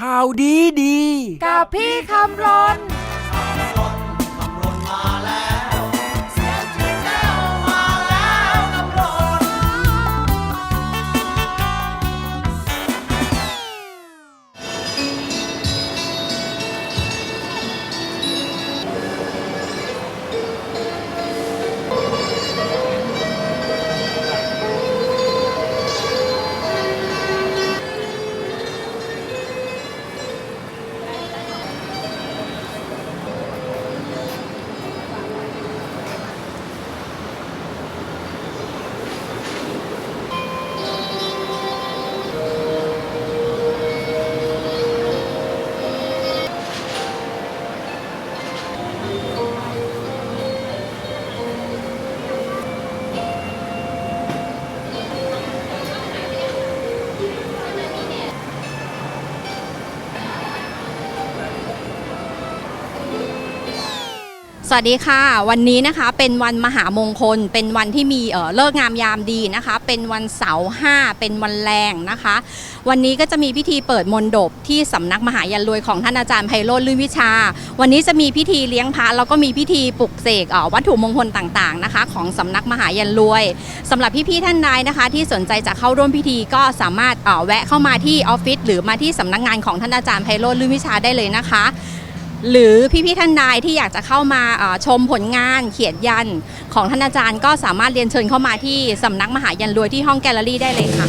ข่าวดีดี กับพี่คำรน สวัสดีค่ะ วันนี้นะคะเป็นวันมหามงคล เป็นวันที่มีเลิกงามยามดีนะคะ เป็นวันเสาร์ห้าเป็นวันแรงนะคะ วันนี้ก็จะมีพิธีเปิดมนดบที่สำนักมหายันรวยของท่านอาจารย์ไพโรจน์ลื่นวิชา วันนี้จะมีพิธีเลี้ยงพระแล้วก็มีพิธีปลุกเสกวัตถุมงคลต่างๆนะคะ ของสำนักมหายันรวยสำหรับพี่ๆท่านใดนะคะ ที่สนใจจะเข้าร่วมพิธีก็สามารถแวะเข้ามาที่ออฟฟิศหรือมาที่สำนักงานของท่านอาจารย์ไพโรจน์ลื่นวิชาได้เลยนะคะ หรือพี่ๆท่านใดที่อยากจะเข้ามาชมผลงานเขียนยันของท่านอาจารย์ก็สามารถเรียนเชิญเข้ามาที่สำนักมหายันรวยที่ห้องแกลเลอรี่ได้เลยค่ะ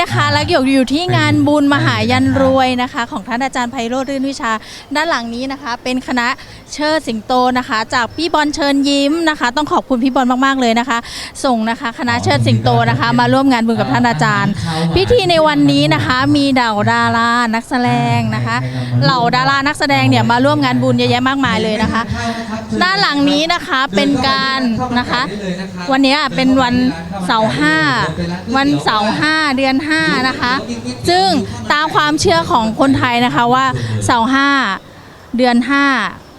นะคะแลักหยกอยู่ที่งานบุญมหายันรวยนะคะ ของท่านอาจารย์ไพโรจน์รื่นวิชา ด้านหลังนี้นะคะ เป็นคณะเชิดสิงโตนะคะ จากพี่บอลเชิญยิ้มนะคะ ต้องขอบคุณพี่บอลมากๆเลยนะคะ ส่งนะคะคณะเชิดสิงโตนะคะ มาร่วมงานบุญกับท่านอาจารย์ พิธีในวันนี้นะคะมีเหล่าดารานักแสดงนะคะ เหล่าดารานักแสดงเนี่ยมาร่วมงานบุญเยอะแยะมากมายเลยนะคะ ด้านหลังนี้นะคะเป็นการนะคะ วันนี้เป็นวันเสาร์ห้าวันเสาร์ห้าเดือนห้านะคะ ซึ่งตามความเชื่อของคนไทยนะคะว่าเสาร์ห้าเดือนห้า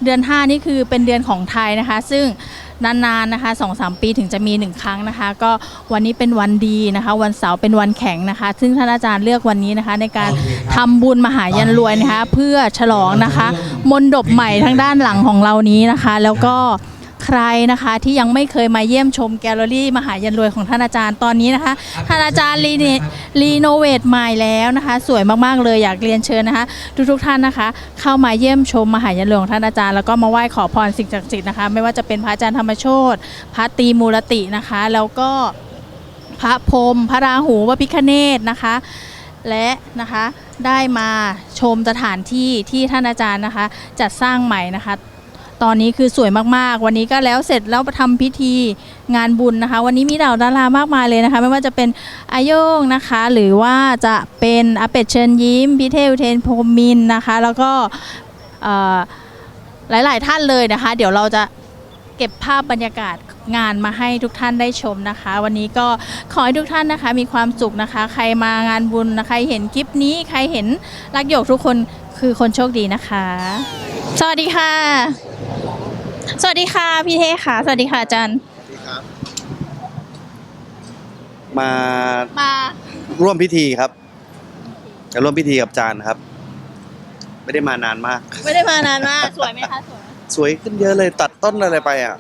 เดือนห้านี่คือเป็นเดือนของไทยนะคะ ซึ่งนานๆนะคะสองสามปีถึงจะมีหนึ่งครั้งนะคะ ก็วันนี้เป็นวันดีนะคะ วันเสาร์เป็นวันแข็งนะคะ ซึ่งท่านอาจารย์เลือกวันนี้นะคะ ในการทำบุญมหายันรวยนะคะ เพื่อฉลองนะคะ มนดบใหม่ทางด้านหลังของเรานี้นะคะ แล้วก็ ใครนะคะที่ยังไม่เคยมาเยี่ยมชมแกลเลอรี่ มหายันรวยของท่านอาจารย์ตอนนี้นะคะท่านอาจารย์รีเนรีโนเวทใหม่แล้วนะคะ สวยมากๆเลยอยากเรียนเชิญนะคะ ทุกทุกๆท่านนะคะ เข้ามาเยี่ยมชมมหายันรวยของท่านอาจารย์แล้วก็มาไหว้ขอพรสิ่งศักดิ์สิทธิ์นะคะ ไม่ว่าจะเป็นพระอาจารย์ธรรมโชตพระตรีมูรตินะคะ แล้วก็พระพรหมพระราหูวพิคเนตนะคะและนะคะได้มาชมสถานที่ที่ท่านอาจารย์นะคะ จัดสร้างใหม่นะคะ ตอนนี้คือสวยมากๆ วันนี้ก็แล้วเสร็จแล้วทำพิธีงานบุญนะคะ วันนี้มีเหล่าดารามากมายเลยนะคะ ไม่ว่าจะเป็นอาโยงนะคะ หรือว่าจะเป็นอาเป็ดเชิญยิ้มพิเทอุเทนพรมินนะคะ แล้วก็หลายๆท่านเลยนะคะ เดี๋ยวเราจะเก็บภาพบรรยากาศงานมาให้ทุกท่านได้ชมนะคะ วันนี้ก็ขอให้ทุกท่านนะคะ มีความสุขนะคะ ใครมางานบุญนะใครเห็นคลิปนี้ใครเห็นรักโยกทุกคนคือคนโชคดีนะคะ สวัสดีค่ะ สวัสดีค่ะพี่เทค่ะ สวัสดีค่ะอาจารย์ มามา ร่วมพิธีครับจะร่วมพิธีกับอาจารย์ครับ ไม่ได้มานานมาก ไม่ได้มานานมาก สวยไหมคะสวยสวยขึ้นเยอะเลยตัดต้นอะไรไปอะ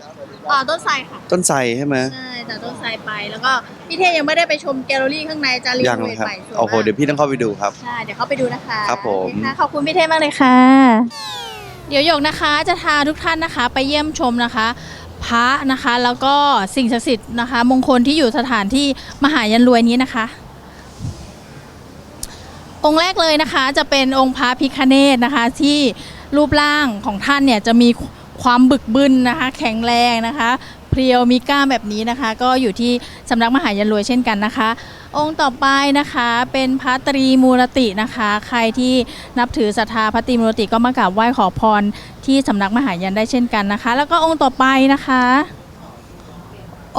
อ๋อต้นไทรค่ะ ต้นไทรใช่ไหมใช่แต่ต้นไทรไปแล้วก็พี่เทยังไม่ได้ไปชมแกลเลอรี่ข้างในอาจารย์รียังโนเลเวยทครับใหม่สวยโอ้โหมากเดี๋ยวพี่ต้องเข้าไปดูครับ ใช่เดี๋ยวเข้าไปดูนะคะครับผม โอเคค่ะขอบคุณพี่เทมากเลยค่ะ เดี๋ยวหยกนะคะจะพาทุกท่านนะคะไปเยี่ยมชมนะคะ พระนะคะ แล้วก็สิ่งศักดิ์สิทธิ์นะคะ มงคลที่อยู่สถานที่มหายันรวยนี้นะคะ องค์แรกเลยนะคะจะเป็นองค์พระพิคเนตนะคะ ที่รูปร่างของท่านเนี่ยจะมีความบึกบึนนะคะ แข็งแรงนะคะ เพรียวมีกล้ามแบบนี้นะคะ ก็อยู่ที่สำนักมหายันรวยเช่นกันนะคะ องค์ต่อไปนะคะเป็นพระตรีมูรตินะคะ ใครที่นับถือศรัทธาพระตรีมูรติก็มากราบไหว้ขอพรที่สำนักมหายันได้เช่นกันนะคะ แล้วก็องค์ต่อไปนะคะ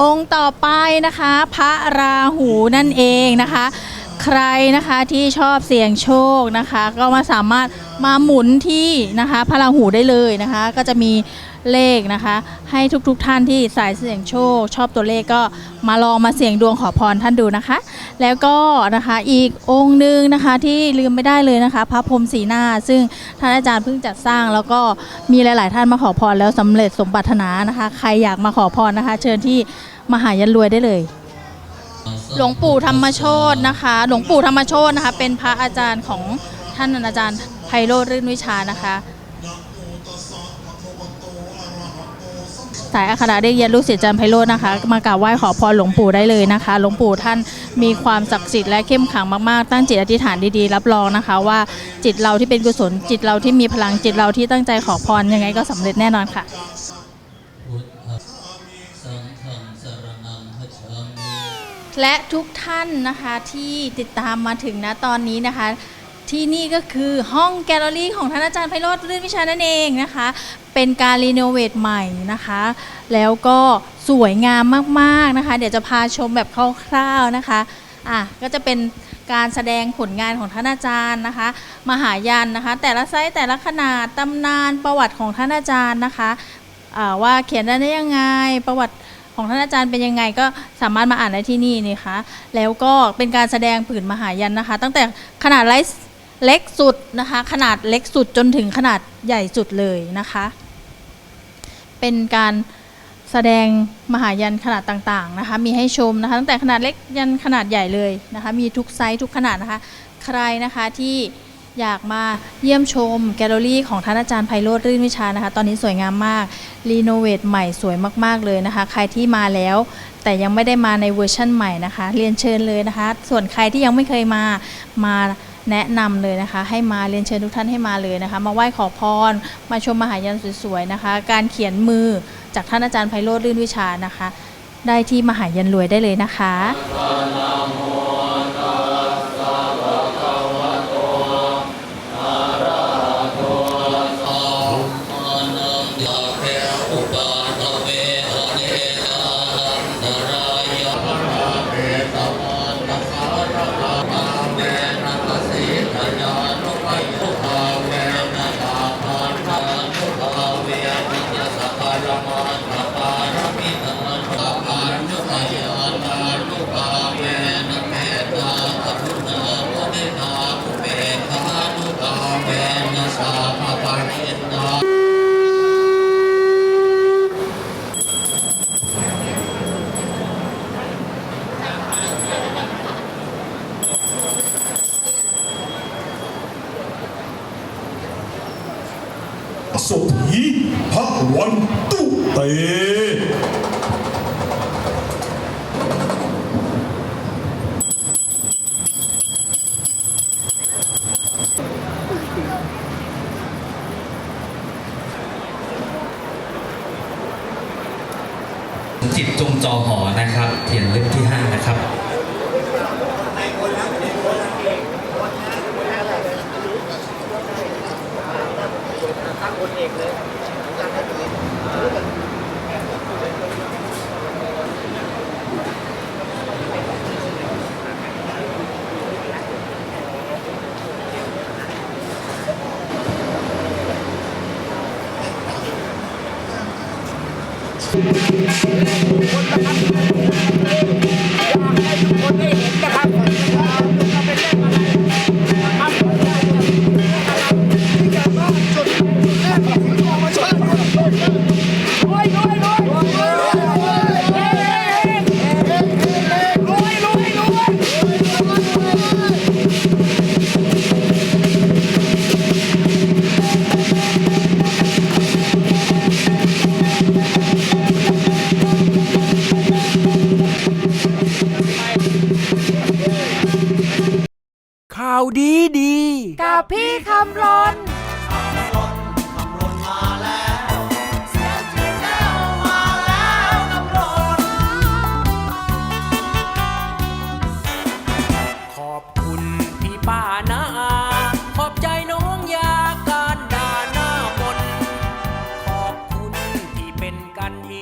องค์ต่อไปนะคะ พระราหูนั่นเองนะคะ ใครนะคะที่ชอบเสี่ยงโชคนะคะ ก็มาสามารถมาหมุนที่นะคะพระราหูได้เลยนะคะ ก็จะมีเลขนะคะ ให้ทุกๆทท่านที่สายเสี่ยงโชค ชอบตัวเลขก็มาลองมาเสี่ยงดวงขอพรท่านดูนะคะ แล้วก็นะคะอีกองค์หนึ่งนะคะที่ลืมไม่ได้เลยนะคะ พระพรมสีหน้า ซึ่งท่านอาจารย์เพิ่งจัดสร้าง แล้วก็มีหลาย ๆ ท่านมาขอพรแล้วสำเร็จสมปรารถนานะคะ ใครอยากมาขอพรนะคะ เชิญที่มหายันรวยได้เลย หลวงปู่ธรรมโชตนะคะ หลวงปู่ธรรมโชตนะคะ เป็นพระอาจารย์ของท่านอาจารย์ไพโรธรื่นวิชานะคะ สายอัคาได้เรียนลูกศิษย์อาจารย์ไพโรธนะคะ มากราบไหว้ขอพรหลวงปู่ได้เลยนะคะ หลวงปู่ท่านมีความศักดิ์สิทธิ์และเข้มขลังมากๆ ตั้งจิตอธิษฐานดีๆ รับรองนะคะ ว่าจิตเราที่เป็นกุศลจิตเราที่มีพลังจิตเราที่ตั้งใจขอพรยังไงก็สำเร็จแน่นอนค่ะ และทุกท่านนะคะที่ติดตามมาถึงนะตอนนี้นะคะ ที่นี่ก็คือห้องแกลเลอรี่ของท่านอาจารย์ไพโรธรื่นวิชานั่นเองนะคะ เป็นการรีโนเวทใหม่นะคะ แล้วก็สวยงามมากๆนะคะ เดี๋ยวจะพาชมแบบคร่าวๆนะคะอะก็จะเป็นการแสดงผลงานของท่านอาจารย์นะคะ มหายันนะคะ แต่ละไซส์แต่ละขนาดตำนานประวัติของท่านอาจารย์นะคะว่าเขียนได้ยังไงประวัติ ของท่านอาจารย์เป็นยังไงก็สามารถมาอ่านได้ที่นี่นี่คะ แล้วก็เป็นการแสดงผืนมหายันนะคะ ตั้งแต่ขนาดเล็กเล็กสุดนะคะ ขนาดเล็กสุดจนถึงขนาดใหญ่สุดเลยนะคะ เป็นการแสดงมหายันขนาดต่างๆนะคะ มีให้ชมนะคะ ตั้งแต่ขนาดเล็กยันขนาดใหญ่เลยนะคะ มีทุกไซส์ทุกขนาดนะคะ ใครนะคะที่ อยากมาเยี่ยมชมแกลเลอรี่ของท่านอาจารย์ไพโรธรื่นวิชานะคะ ตอนนี้สวยงามมาก รีโนเวทใหม่สวยมาก ๆ เลยนะคะ ใครที่มาแล้ว แต่ยังไม่ได้มาในเวอร์ชั่นใหม่นะคะ เรียนเชิญเลยนะคะ ส่วนใครที่ยังไม่เคยมามาแนะนำเลยนะคะ ให้มาเรียนเชิญทุกท่านให้มาเลยนะคะ มาไหว้ขอพร มาชมมหายันสวยๆนะคะ การเขียนมือจากท่านอาจารย์ไพโรธรื่นวิชานะคะ ได้ที่มหายันรวยได้เลยนะคะ สุธีพระวันตุเตจิตจงจอหอนะครับเทียนเล่มที่ 5 นะครับ ข่าวดีดี กับ พี่คำรน